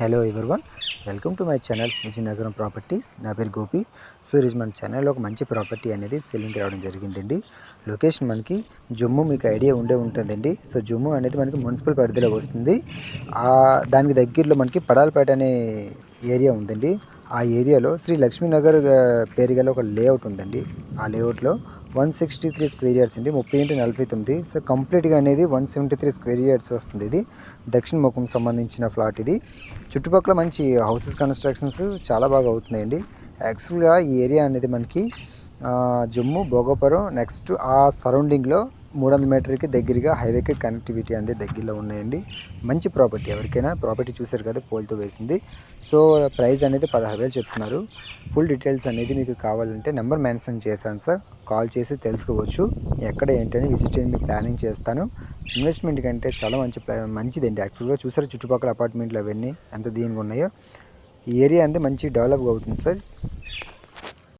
Hello everyone welcome to my channel Vizianagaram properties నా పేరు గోపి. సూరజ్ మన ఛానల్లో ఒక మంచి ప్రాపర్టీ అనేది సెల్లింగ్ రావడం జరిగిందండి. లొకేషన్ మనకి జమ్ము మీకు ఐడియా ఉండే ఉంటుందండి. సో జమ్ము అనేది మనకి మున్సిపల్ పరిధిలో వస్తుంది. దానికి దగ్గరలో మనకి పడాలపేట అనే ఏరియా ఉందండి. ఆ ఏరియాలో శ్రీ లక్ష్మీనగర్ పేరు గల ఒక లేఅవుట్ ఉందండి. ఆ లేఅవుట్లో one sixty three square yards అండి. ముప్పై ఇంటూ నలభై తొమ్మిది. సో కంప్లీట్గా అనేది one seventy three square yards వస్తుంది ఇది. దక్షిణ ముఖం సంబంధించిన ఫ్లాట్ ఇది. చుట్టుపక్కల మంచి హౌసెస్ కన్స్ట్రక్షన్స్ చాలా బాగా అవుతున్నాయండి. యాక్చువల్గా ఈ ఏరియా అనేది మనకి జమ్ము భోగపురం నెక్స్ట్ ఆ సరౌండింగ్లో మూడు వందల మీటర్కి దగ్గరగా హైవేకి కనెక్టివిటీ అనేది దగ్గరలో ఉన్నాయండి. మంచి ప్రాపర్టీ ఎవరికైనా ప్రాపర్టీ చూసారు కదా పోల్తో వేసింది. సో ప్రైస్ అనేది పదహారు వేలు చెప్తున్నారు. ఫుల్ డీటెయిల్స్ అనేది మీకు కావాలంటే నెంబర్ మెన్షన్ చేశాను సార్. కాల్ చేసి తెలుసుకోవచ్చు. ఎక్కడ ఏంటని విజిట్ చేయండి మీకు ప్లానింగ్ చేస్తాను. ఇన్వెస్ట్మెంట్ కంటే చాలా మంచి మంచిదండి. యాక్చువల్గా చూసారు చుట్టుపక్కల అపార్ట్మెంట్లు అవన్నీ ఎంత దీనిగా ఉన్నాయో ఈ ఏరియా అంతా మంచి డెవలప్ అవుతుంది సార్.